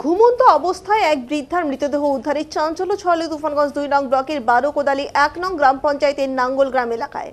ঘুমন্ত অবস্থায় এক বৃদ্ধার মৃতদেহ উদ্ধারে চাঞ্চল্য ছড়ালো তুফানগঞ্জ দুই নং ব্লকের বারো কোদালি এক নং গ্রাম পঞ্চায়েতের নাঙ্গল গ্রাম এলাকায়।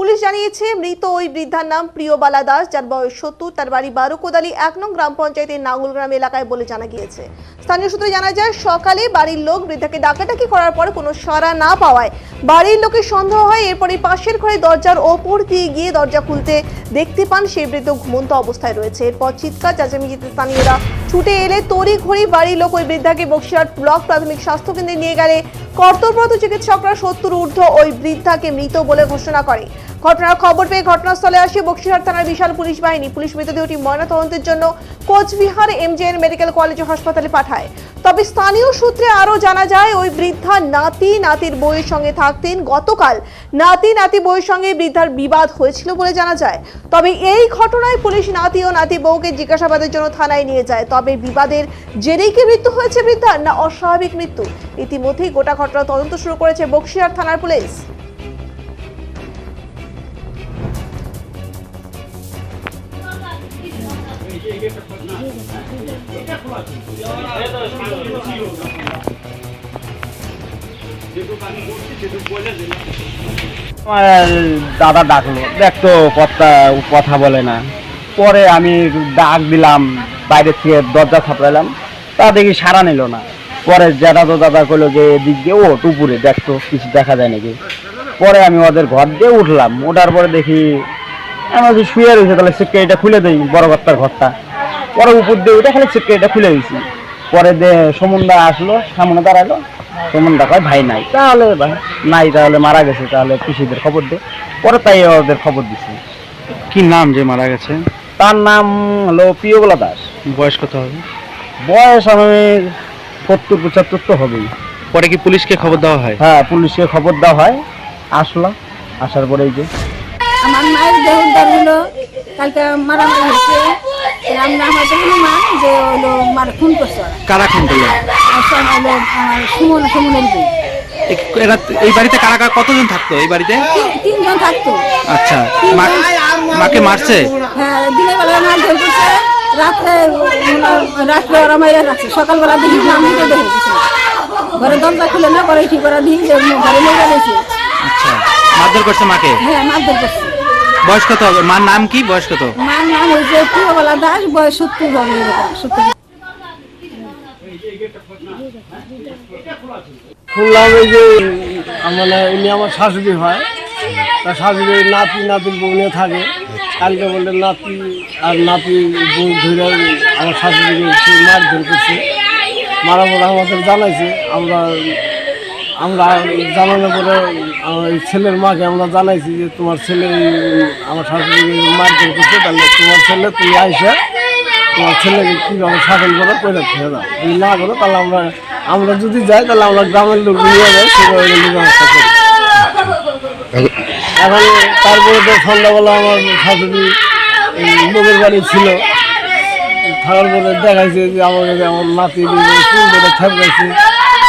পুলিশ জানিয়েছে, মৃত ওই বৃদ্ধার নাম প্রিয়বালা দাস, যার বয়স সত্তর, তার বাড়ি বারো কোদালি এক নং গ্রাম পঞ্চায়েতের নাঙ্গল গ্রাম এলাকায় বলে জানা গিয়েছে। স্থানীয় সূত্রে জানা যায়, সকালে বাড়ির লোক বৃদ্ধাকে ডাকাডাকি করার পর কোনো সাড়া না পাওয়ায় বাড়ির লোকের সন্দেহ হয় এরপরে পাশের ঘরে দরজার ওপর দিয়ে গিয়ে দরজা খুলতে দেখতে পান সেই বৃদ্ধ ঘুমন্ত অবস্থায় রয়েছে। এরপর চিৎকার চেঁচামেচিতে স্থানীয়রা ছুটে এলে তড়ি ঘড়ি বাড়ির লোক ওই বৃদ্ধাকে বক্সিরহাট ব্লক প্রাথমিক স্বাস্থ্য কেন্দ্রে নিয়ে গেলে কর্তব্যরত চিকিৎসকরা সত্তর ঊর্ধ্ব ওই বৃদ্ধাকে মৃত বলে ঘোষণা করে। ঘটনার খবর পেয়ে ঘটনাস্থলে আসে বক্সিরহাট থানার বিশাল পুলিশ বাহিনী। পুলিশ মৃতদেহটি ময়নাতদন্তের জন্য কোচবিহার এমজেএন মেডিকেল কলেজ হাসপাতালে পাঠায়। তবে স্থানীয় সূত্রে আরও জানা যায়, ওই বৃদ্ধা নাতি, নাতির বইয়ের সঙ্গে থাকতেন। গতকাল নাতি নাতি বইয়ের সঙ্গে বৃদ্ধার বিবাদ হয়েছিল বলে জানা যায়। তবে এই ঘটনায় পুলিশ নাতি ও নাতি বউকে জিজ্ঞাসাবাদের জন্য থানায় নিয়ে যায়। তবে বিবাদের জেরেই কি মৃত্যু হয়েছে বৃদ্ধার, না অস্বাভাবিক মৃত্যু? ইতিমধ্যেই গোটা ঘটনা তদন্ত শুরু করেছে বক্সিরহাট থানার পুলিশ। দাদা ডাকলো। দেখতো কথা কথা বলে না। পরে আমি ডাক দিলাম, বাইরে থেকে দরজা থাপড়ালাম তা দেখি সারা নিল না। পরে জ্যাঠা তো দাদা কইলো যে এদিক দিয়ে, ও টুপুরে দেখতো কিছু দেখা যায় নাকি। পরে আমি ওদের ঘর দিয়ে উঠলাম। ওঠার পরে দেখি আমার যে শুয়ে রয়েছে, তাহলে সিটকারিটা খুলে দিই, বড় কর্তার ঘরটা। পরে উপর দিয়ে উঠে খালি সিটকারিটা খুলে দিয়েছি। পরে দে সমুন্দা আসলো সামনে দাঁড়াল সমুন্দা কয় ভাই নাই। তাহলে ভাই নাই তাহলে মারা গেছে তাহলে কৃষিদের খবর দে। পরে তাই ওদের খবর দিছি। কি নাম যে মারা গেছে? তার নাম হলো প্রিয়বলা দাস। বয়স কত হবে? বয়স আমি সত্তর পঁচাত্তর তো হবেই। পরে কি পুলিশকে খবর দেওয়া হয়? হ্যাঁ পুলিশকে খবর দেওয়া হয়। আসলো আসার পরে এই যে আমার মায়ের দেহ হলো। কালকে মারামারি হয়তো যে হলো মার খুন করছে কারা খুন করল? হলো সুমন সুমনের বউ। এরা এই বাড়িতে কারা কারা কতজন থাকতো এই বাড়িতে? তিনজন থাকতো। আচ্ছা মাকে মারছে? হ্যাঁ দিনের বেলা মার ধরে করছে রাত্রে উম, রাত্রে ওরা মাইরা রাখছে সকালবেলা দেখি নাম ঘরে দরজা খুলে না পরে ঠিক করা ঘরে আচ্ছা মারধর করছে মাকে? হ্যাঁ করছে। বয়স কত? হবে মার নাম কি? বয়স কত? নাম হয়েছে দাস, বয়স সত্তর সত্তর। যে মানে আমার শাশুড়ি হয় তার শাশুড়ি নাতি, নাতির বউ নিয়ে থাকে। কালকে বললে নাতি আর নাতি, বউ ধরে আমার শাশুড়িকে মারধর করছে। মারা পরে আমাদের জানাইছে, আমরা আমরা জানানোর পরে ছেলের মাকে আমরা জানাইছি যে তোমার ছেলে আমার শাশুড়িকে মারধর করছে তাহলে তোমার ছেলে তুমি আইসা, তোমার ছেলেকে কীভাবে শাসন করো খেয়ে দাও যদি না করো, তাহলে আমরা আমরা যদি যাই, তাহলে আমরা গ্রামের লোক নিয়ে যাই সেভাবে ব্যবস্থা করি। এখন তারপরে তো সন্ধ্যাবেলা আমার শাশুড়ি লোকের বাড়ি ছিল। থাকার পরে দেখাইছে যে আমাকে আমার নাতি চুল ধরে ঠেপকাইছে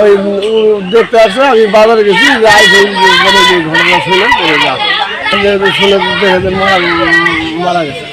ওই দেখতে আসে আমি বাজারে গেছি ঘটনা যা শুনে দেখে মারা গেছে।